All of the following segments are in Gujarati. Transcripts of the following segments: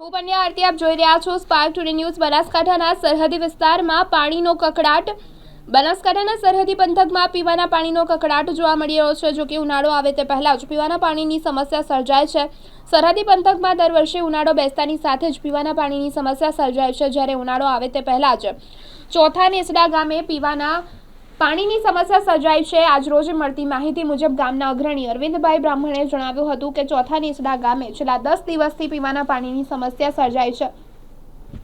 હું બન્યા આરતી, આપ જોઈ રહ્યા છો સ્પાર્ક ટુડે ન્યૂઝ બનાસકાંઠાના સરહદી વિસ્તારમાં પાણીનો કકડાટ બનાસકાંઠાના સરહદી પંથકમાં પીવાના પાણીનો કકડાટ જોવા મળી રહ્યો છે. જો કે ઉનાળો આવે તે પહેલાં જ પીવાના પાણીની સમસ્યા સર્જાય છે. સરહદી પંથકમાં દર વર્ષે ઉનાળો બેસતાની સાથે જ પીવાના પાણીની સમસ્યા સર્જાય છે. જ્યારે ઉનાળો આવે તે પહેલાં જ ચોથા નેસડા ગામે પીવાના પાણીની સમસ્યા સર્જાઈ છે. આજરોજ મળતી માહિતી મુજબ ગામના અગ્રણી અરવિંદભાઈ બ્રાહ્મણે જણાવ્યું હતું કે ચોથા નીચડા ગામે છેલ્લા દસ દિવસથી પીવાના પાણીની સમસ્યા સર્જાઈ છે.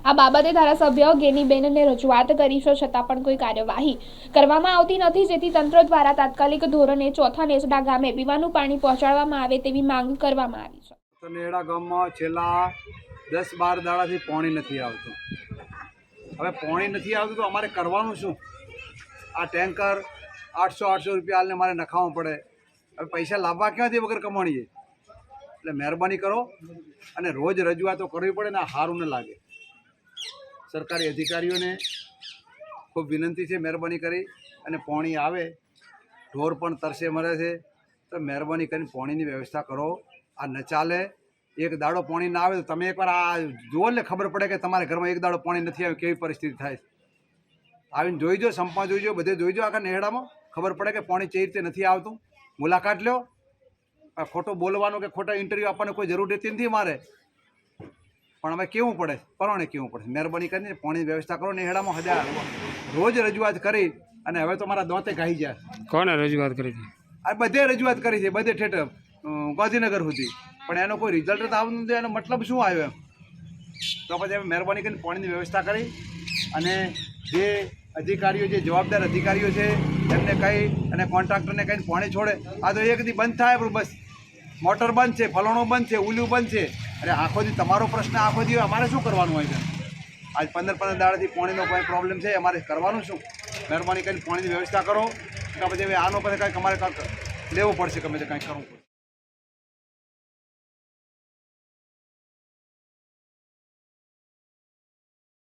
આ બાબતે ધારાસભ્ય ગેનીબેનને રજૂઆત કરી છે. છતાં પણ કોઈ કાર્યવાહી કરવામાં આવતી નથી, જેથી તંત્ર દ્વારા તાત્કાલિક ધોરણે ચોથા નેસડા ગામે પીવાનું પાણી પહોંચાડવામાં આવે તેવી માંગ કરવામાં આવી છે. નેડા ગામમાં છેલ્લા દસ બાર દાડાથી પાણી નથી આવતું. હવે પાણી નથી આવતું તો અમારે કરવાનું શું? આ ટેન્કર આઠસો આઠસો રૂપિયા હાલને મારે નખાવવું પડે. હવે પૈસા લાવવા ક્યાંથી વગર કમાણીએ? એટલે મહેરબાની કરો અને રોજ રજૂઆતો કરવી પડે ને આ સારું ન લાગે. સરકારી અધિકારીઓને ખૂબ વિનંતી છે મહેરબાની કરી અને પાણી આવે, ઢોર પણ તરસે મરે છે. તો મહેરબાની કરીને પાણીની વ્યવસ્થા કરો. આ ન ચાલે, એક દાડો પાણી ના આવે તો તમે એકવાર આ જુઓ ને ખબર પડે કે તમારા ઘરમાં એક દાડો પાણી નથી આવે, કેવી પરિસ્થિતિ થાય આવીને જોઈજો સંપા જોઈજો બધે જોઈજો આખા નેહડામાં. ખબર પડે કે પાણી ચેવી રીતે નથી આવતું. મુલાકાત લ્યો. આ ખોટું બોલવાનું કે ખોટા ઇન્ટરવ્યૂ આપવાની કોઈ જરૂર રહેતી નથી મારે. પણ હવે કેવું પડે? પરવાણે કેવું પડે? મહેરબાની કરીને પાણીની વ્યવસ્થા કરો નેહડામાં હજાર રોજ રજૂઆત કરી અને હવે તો મારા દોતે ગાઈ જાય કોને રજૂઆત કરી હતી? આ બધે રજૂઆત કરી છે બધે ઠેઠ ગાંધીનગર સુધી. પણ એનો કોઈ રિઝલ્ટ તો આવતું નથી એનો મતલબ શું આવ્યો એમ? તો પછી અમે મહેરબાની કરીને પાણીની વ્યવસ્થા કરી અને જે અધિકારીઓ જે જવાબદાર અધિકારીઓ છે, એમને કહી અને કોન્ટ્રાક્ટરને કહીને પોણે છોડે? આ તો એક દી બંધ થાય પણ બસ. મોટર બંધ છે, ફલાણું બંધ છે ઉલ્યું બંધ છે. અરે આખો દી તમારો પ્રશ્ન, આખો દી અમારે શું કરવાનું હોય છે? આજ પંદર પંદર દાડાથી પોણીનો કોઈ પ્રોબ્લેમ છે, અમારે કરવાનું શું? મહેરબાની કરીને પાણીની વ્યવસ્થા કરો. કે પછી આનો પછી કંઈક અમારે કંઈક લેવું પડશે, ગમે તે કંઈક કરવું